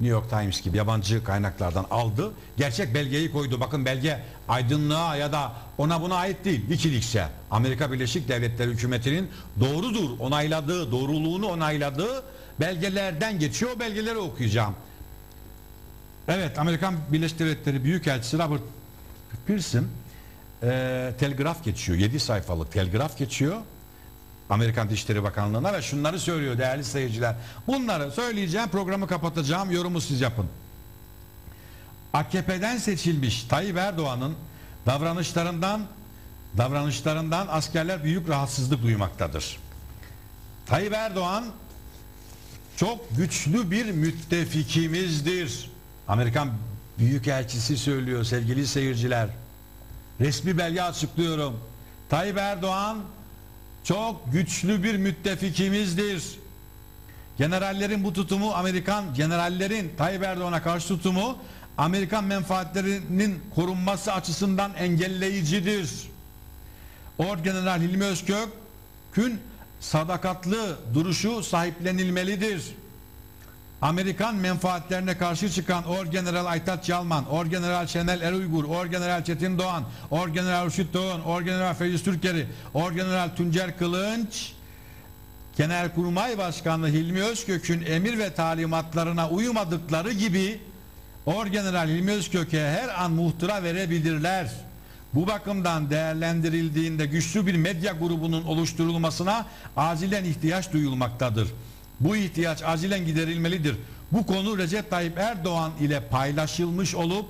New York Times gibi yabancı kaynaklardan aldı. Gerçek belgeyi koydu. Bakın belge aydınlığa ya da ona buna ait değil. Wikileaks'e Amerika Birleşik Devletleri hükümetinin doğrudur onayladığı, doğruluğunu onayladığı belgelerden geçiyor. O belgeleri okuyacağım. Evet Amerikan Birleşik Devletleri Büyükelçisi Robert Pearson e, telgraf geçiyor. 7 sayfalık telgraf geçiyor. Amerikan Dışişleri Bakanlığı'na ve şunları söylüyor değerli seyirciler. Bunları söyleyeceğim programı kapatacağım yorumu siz yapın. AKP'den seçilmiş Tayyip Erdoğan'ın davranışlarından davranışlarından askerler büyük rahatsızlık duymaktadır. Tayyip Erdoğan çok güçlü bir müttefikimizdir. Amerikan Büyükelçisi söylüyor sevgili seyirciler. Resmi belge açıklıyorum. Tayyip Erdoğan çok güçlü bir müttefikimizdir. Generallerin bu tutumu Amerikan generallerin Tayyip Erdoğan'a karşı tutumu Amerikan menfaatlerinin korunması açısından engelleyicidir. Orgeneral Hilmi Özkök'ün sadakatlı duruşu sahiplenilmelidir. Amerikan menfaatlerine karşı çıkan Orgeneral Aytaç Yalman, Orgeneral Şenel Eruygur, Orgeneral Çetin Doğan, Orgeneral Rüşit Doğan, Orgeneral Feyzi Türkeri, Orgeneral Tuncer Kılınç, Genelkurmay Başkanı Hilmi Özkök'ün emir ve talimatlarına uymadıkları gibi Orgeneral Hilmi Özkök'e her an muhtıra verebilirler. Bu bakımdan değerlendirildiğinde güçlü bir medya grubunun oluşturulmasına acilen ihtiyaç duyulmaktadır. Bu ihtiyaç acilen giderilmelidir. Bu konu Recep Tayyip Erdoğan ile paylaşılmış olup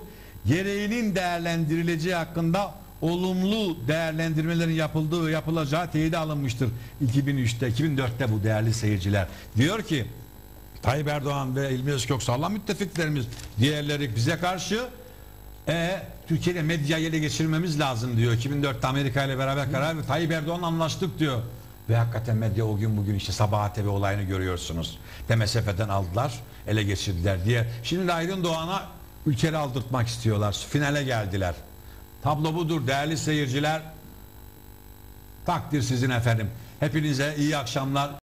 gereğinin değerlendirileceği hakkında olumlu değerlendirmelerin yapıldığı yapılacağı teyide alınmıştır. 2003'te 2004'te bu değerli seyirciler. Diyor ki Tayyip Erdoğan ve İlmi Özkök sağlam müttefiklerimiz diğerleri bize karşı e, Türkiye'de medyayı ele geçirmemiz lazım diyor. 2004'te Amerika ile beraber karar ve Tayyip Erdoğan anlaştık diyor. Ve hakikaten medya o gün bugün işte Sabah TV olayını görüyorsunuz. DMSF'den aldılar, ele geçirdiler diye. Şimdi Aydın Doğan'a ülkeli aldırtmak istiyorlar. Finale geldiler. Tablo budur değerli seyirciler. Takdir sizin efendim. Hepinize iyi akşamlar.